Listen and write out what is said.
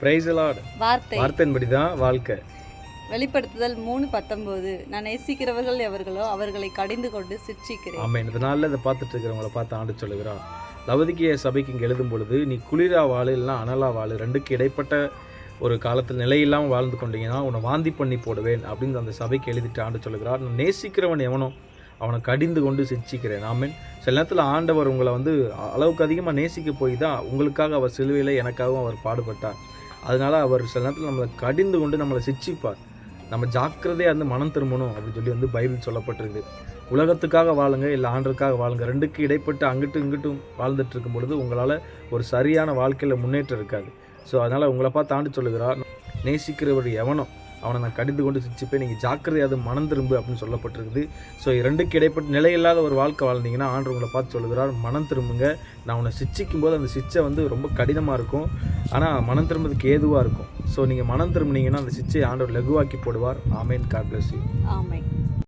Price Lord வார்த்தை. வார்த்தையின்படி தான் வாழ்க்கை. வெளிப்படுத்துதல் மூணு பத்தொன்பது நான் நேசிக்கிறவர்கள் எவர்களோ அவர்களை கடிந்து கொண்டு சிட்சிக்கிறேன் ஆமாம் இந்த நாளில் இதை பார்த்துட்டு இருக்கிறவங்கள பார்த்து ஆண்டு சொல்லுகிறான் லவதிக்கிய சபைக்கு இங்கே எழுதும் பொழுது நீ குளிரா வாழு இல்லைனா அனலா வாழு ரெண்டுக்கு இடைப்பட்ட ஒரு காலத்தில் நிலையில்லாமல் வாழ்ந்து கொண்டீங்கன்னா உன்னை வாந்தி பண்ணி போடுவேன் அப்படின்னு அந்த சபைக்கு எழுதிட்டு ஆண்டு சொல்லுகிறார் நான் நேசிக்கிறவன் எவனோ அவனை கடிந்து கொண்டு சிரிச்சிக்கிறேன். ஆமீன். சில நேரத்தில் ஆண்டவர் உங்களை வந்து அளவுக்கு அதிகமாக நேசிக்க போய் தான் உங்களுக்காக அவர் சிலுவையில் எனக்காகவும் அவர் பாடுபட்டார். அதனால் அவர் சில நேரத்தில் நம்மளை கடிந்து கொண்டு நம்மளை சிச்சிப்பார். நம்ம ஜாக்கிரதையாக இருந்து மனம் திரும்பணும் அப்படின்னு சொல்லி வந்து பைபிள் சொல்லப்பட்டிருக்கு. உலகத்துக்காக வாழுங்க இல்லை ஆண்டுக்காக வாழுங்க. ரெண்டுக்கு இடைப்பட்டு அங்கிட்டும் இங்கிட்டும் வாழ்ந்துட்டு இருக்கும் பொழுது உங்களால் ஒரு சரியான வாழ்க்கையில் முன்னேற்றம் இருக்காது. ஸோ அதனால் உங்களை பார்த்து ஆண்டு சொல்லுகிறார் நேசிக்கிறவர் எவனோ அவனை நான் கடிந்து கொண்டு சிரிச்சுப்பேன் நீங்கள் ஜாக்கிரதையாக மனம் திரும்பு அப்படின்னு சொல்லப்பட்டிருக்குது. ஸோ ரெண்டுக்கு இடைப்பட்ட நிலையில்லாத ஒரு வாழ்க்கை வாழ்ந்தீங்கன்னா ஆண்டு உங்களை பார்த்து சொல்லுகிறார் மனம் திரும்புங்க. நான் உன்னை சிச்சிக்கும் போது அந்த சிச்சை வந்து ரொம்ப கடினமாக இருக்கும். ஆனால் மனம் திரும்புறதுக்கு ஏதுவாக இருக்கும். ஸோ நீங்கள் மனம் திரும்பினீங்கன்னா அந்த சிச்சை ஆண்டவர் லகுவாக்கி போடுவார். ஆமேன். God bless